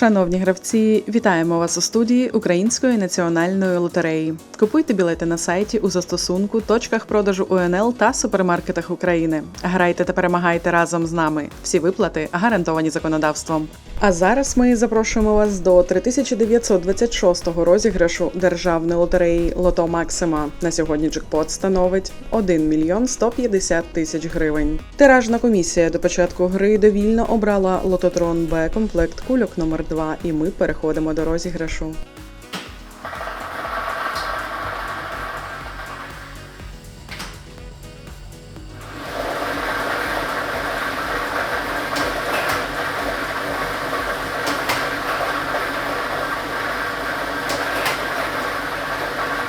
Шановні гравці, вітаємо вас у студії Української національної лотереї. Купуйте білети на сайті у застосунку, точках продажу УНЛ та супермаркетах України. Грайте та перемагайте разом з нами. Всі виплати гарантовані законодавством. А зараз ми запрошуємо вас до 3926-го розіграшу державної лотереї Лото Максима. На сьогодні джекпот становить 1 мільйон 150 тисяч гривень. Тиражна комісія до початку гри довільно обрала лототрон Б комплект кульок номер 2 і ми переходимо до розіграшу.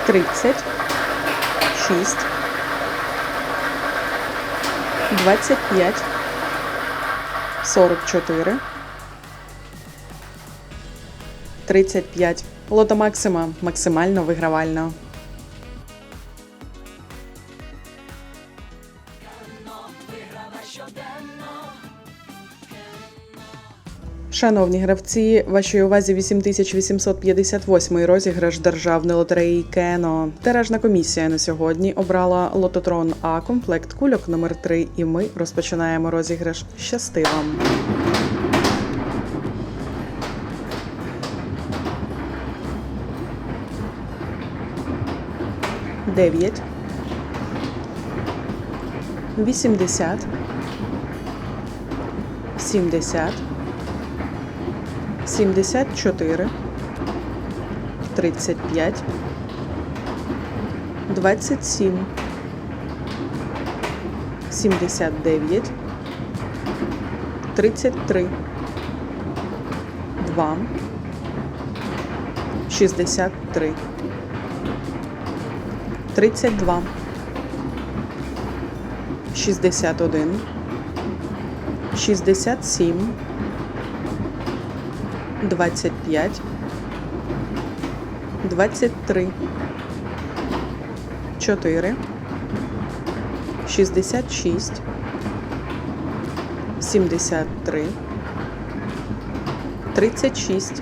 Тридцять шість. Двадцять п'ять. Сорок чотири 35. Лото Максима максимально вигравальна. Шановні гравці, вашій увазі 8858 розіграш державної лотереї Кено. Тиражна комісія на сьогодні обрала лототрон А комплект кульок номер 3 І ми розпочинаємо розіграш щастивом. 9, 80, 70, 74, 35, 27, 79, 33, 2, 63. 32, 61, 67, 25, 23, 4, 66, 73, 36,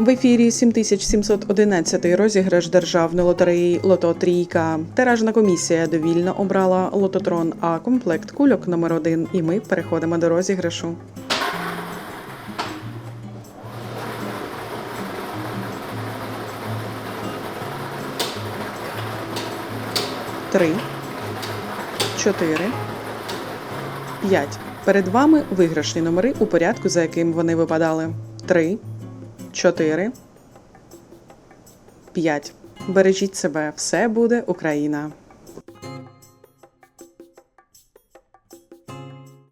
В ефірі 7711 розіграш державної лотереї Лото Трійка. Тиражна комісія довільно обрала лототрон А комплект кульок номер 1 І ми переходимо до розіграшу. Три, чотири, п'ять. Перед вами виграшні номери у порядку, за яким вони випадали. Три, 4, 5. Бережіть себе, все буде Україна.